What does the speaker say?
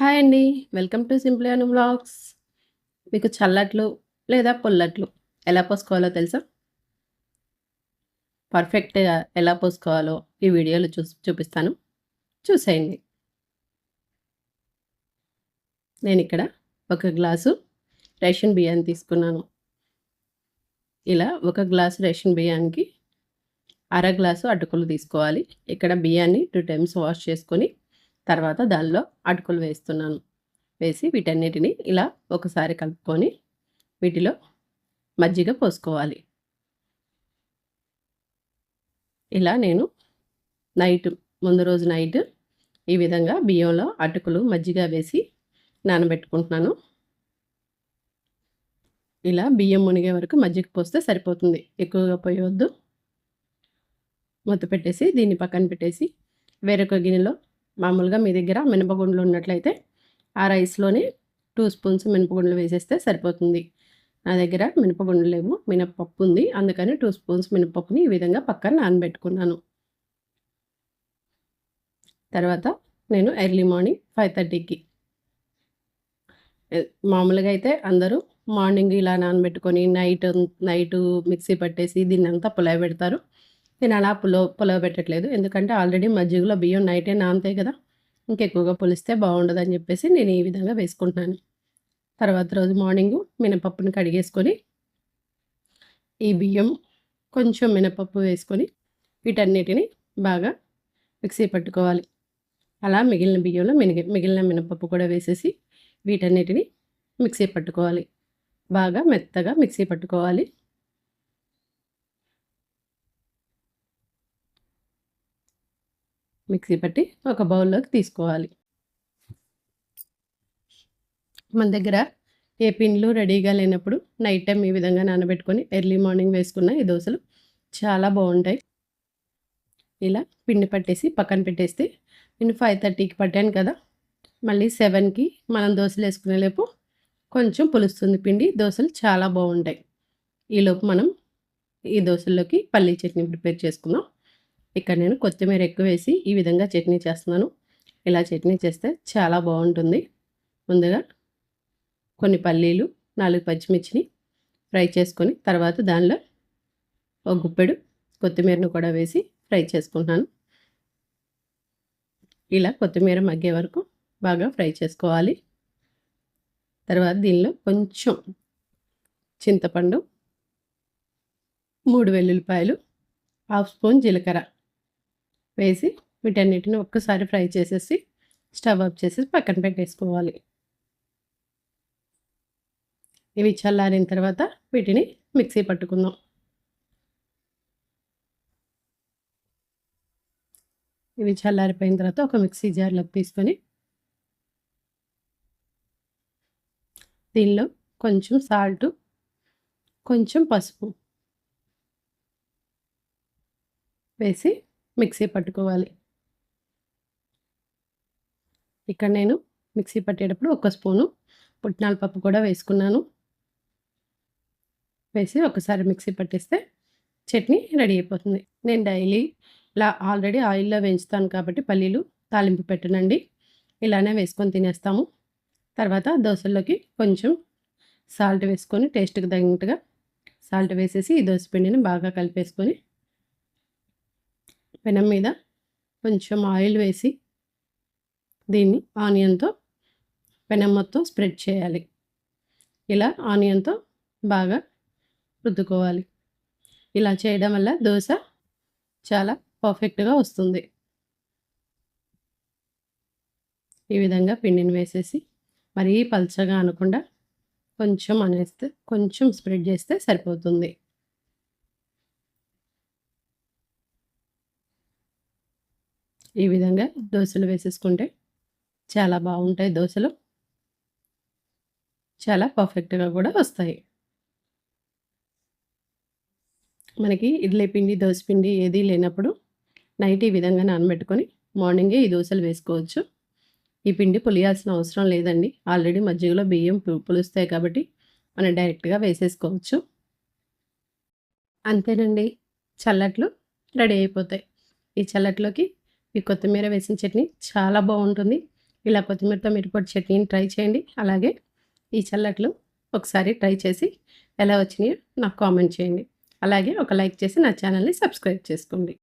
Hi అండి. Welcome to simply Anu blogs మీకు చల్లట్లు లేదా పుల్లట్లు ఎలా పోసుకోవాలో తెలుసా? పర్ఫెక్ట్‌గా ఎలా పోసుకోవాలో ఈ వీడియోలో చూ చూపిస్తాను. చూసేయండి. నేను ఇక్కడ ఒక గ్లాసు రేషన్ బియ్యాన్ని తీసుకున్నాను. ఇలా ఒక గ్లాసు రేషన్ బియ్యానికి అర గ్లాసు అటుకులు తీసుకోవాలి. ఇక్కడ బియ్యాన్ని టూ టైమ్స్ వాష్ చేసుకొని తర్వాత దానిలో అటుకులు వేస్తున్నాను. వేసి వీటన్నిటిని ఇలా ఒకసారి కలుపుకొని వీటిలో మజ్జిగ పోసుకోవాలి. ఇలా నేను నైట్ ముందు రోజు నైట్ ఈ విధంగా బియ్యంలో అటుకులు, మజ్జిగ వేసి నానబెట్టుకుంటున్నాను. ఇలా బియ్యం మునిగే వరకు మజ్జిగ పోస్తే సరిపోతుంది. ఎక్కువగా పోయొద్దు. మొత్తం పెట్టేసి దీన్ని పక్కన పెట్టేసి వేరొక గిన్నెలో మామూలుగా మీ దగ్గర మినపగుండ్లు ఉన్నట్లయితే ఆ రైస్‌లోనే టూ స్పూన్స్ మినపగుండ్లు వేసేస్తే సరిపోతుంది. నా దగ్గర మినపగుండ్లు లేవు. మినపప్పు ఉంది. అందుకని టూ స్పూన్స్ మినపప్పుని ఈ విధంగా పక్కన నానబెట్టుకున్నాను. తర్వాత నేను ఎర్లీ మార్నింగ్ ఫైవ్ థర్టీకి మామూలుగా అయితే అందరూ మార్నింగ్ ఇలా నానబెట్టుకొని నైట్ నైట్ మిక్సీ పట్టేసి దీన్నంతా పులయబెడతారు. నేను అలా పులో పులవబెట్టట్లేదు. ఎందుకంటే ఆల్రెడీ మజ్జిగలో బియ్యం నైటే నానతాయి కదా! ఇంకెక్కువగా పులిస్తే బాగుండదని చెప్పేసి నేను ఈ విధంగా వేసుకుంటున్నాను. తర్వాత రోజు మార్నింగు మినపప్పుని కడిగేసుకొని ఈ బియ్యం, కొంచెం మినపప్పు వేసుకొని వీటన్నిటిని బాగా మిక్సీ పట్టుకోవాలి. అలా మిగిలిన బియ్యంలో మినిగి మిగిలిన మినపప్పు కూడా వేసేసి వీటన్నిటిని మిక్సీ పట్టుకోవాలి. బాగా మెత్తగా మిక్సీ పట్టుకోవాలి. మిక్సీ పట్టి ఒక బౌల్‌లోకి తీసుకోవాలి. మన దగ్గర ఏ పిండ్లు రెడీగా లేనప్పుడు నైట్ టైం ఈ విధంగా నానబెట్టుకొని ఎర్లీ మార్నింగ్ వేసుకున్న ఈ దోశలు చాలా బాగుంటాయి ఇలా పిండి పట్టేసి పక్కన పెట్టేస్తే నేను 5:30కి పట్టాను కదా! మళ్ళీ సెవెన్కి మనం దోశలు దోసలేసుకునేలోపు కొంచెం పులుస్తుంది పిండి. దోశలు చాలా బాగుంటాయి ఈలోపు మనం ఈ దోశల్లోకి పల్లీ చట్నీ ప్రిపేర్ చేసుకుందాం. ఇక్కడ నేను కొత్తిమీర ఎక్కువ వేసి ఈ విధంగా చట్నీ చేస్తున్నాను. ఇలా చట్నీ చేస్తే చాలా బాగుంటుంది ముందుగా కొన్ని పల్లీలు, నాలుగు పచ్చిమిర్చిని ఫ్రై చేసుకొని తర్వాత దానిలో ఒక గుప్పెడు కొత్తిమీరను కూడా వేసి ఫ్రై చేసుకుంటున్నాను. ఇలా కొత్తిమీర మగ్గే వరకు బాగా ఫ్రై చేసుకోవాలి. తర్వాత దీనిలో కొంచెం చింతపండు మూడు వెల్లుల్లిపాయలు, హాఫ్ స్పూన్ జీలకర్ర వేసి వీటన్నిటిని ఒక్కసారి ఫ్రై చేసేసి స్టవ్ ఆఫ్ చేసేసి పక్కన పెట్టేసుకోవాలి. ఇవి చల్లారిన తర్వాత వీటిని మిక్సీ పట్టుకుందాం. ఇవి చల్లారిపోయిన తర్వాత ఒక మిక్సీ జార్‌లోకి తీసుకొని దీనిలో కొంచెం సాల్టు, కొంచెం పసుపు వేసి మిక్సీ పట్టుకోవాలి. ఇక్కడ నేను మిక్సీ పట్టేటప్పుడు ఒక స్పూను పుట్నాల పప్పు కూడా వేసుకున్నాను. వేసి ఒకసారి మిక్సీ పట్టేస్తే చట్నీ రెడీ అయిపోతుంది. నేను డైలీ ఇలా ఆల్రెడీ ఆయిల్‌లో వేయించుతాను కాబట్టి పల్లీలు తాలింపు పెట్టనండి. ఇలానే వేసుకొని తినేస్తాము. తర్వాత దోశల్లోకి కొంచెం సాల్ట్ వేసుకొని టేస్ట్‌కి తగినట్టుగా సాల్ట్ వేసేసి ఈ దోశ పిండిని బాగా కలిపేసుకొని పెనం మీద కొంచెం ఆయిల్ వేసి దీన్ని ఆనియన్‌తో పెనం మొత్తం స్ప్రెడ్ చేయాలి. ఇలా ఆనియన్‌తో బాగా రుద్దుకోవాలి. ఇలా చేయడం వల్ల దోశ చాలా పర్ఫెక్ట్‌గా వస్తుంది. ఈ విధంగా పిండిని వేసేసి మరీ పల్చగా అనకుండా కొంచెం అనేస్తే కొంచెం స్ప్రెడ్ చేస్తే సరిపోతుంది. ఈ విధంగా దోశలు వేసేసుకుంటే చాలా బాగుంటాయి దోశలు చాలా పర్ఫెక్ట్‌గా కూడా వస్తాయి. మనకి ఇడ్లీ పిండి, దోస పిండి ఏది లేనప్పుడు నైట్ ఈ విధంగా నానబెట్టుకొని మార్నింగే ఈ దోశలు వేసుకోవచ్చు. ఈ పిండి పులియాల్సిన అవసరం లేదండి. ఆల్రెడీ మజ్జిగలో బియ్యం పులుస్తాయి కాబట్టి మనం డైరెక్ట్‌గా వేసేసుకోవచ్చు. అంతేనండి. చల్లట్లు రెడీ అయిపోతాయి. ఈ చల్లట్లోకి ఈ కొత్తిమీర వేసిన చట్నీ చాలా బాగుంటుంది. ఇలా కొత్తిమీరతో మిరపొడి చట్నీని ట్రై చేయండి. అలాగే ఈ చల్లట్లు ఒకసారి ట్రై చేసి ఎలా వచ్చినాయో నాకు కామెంట్ చేయండి. అలాగే ఒక లైక్ చేసి నా ఛానల్ని సబ్స్క్రైబ్ చేసుకోండి.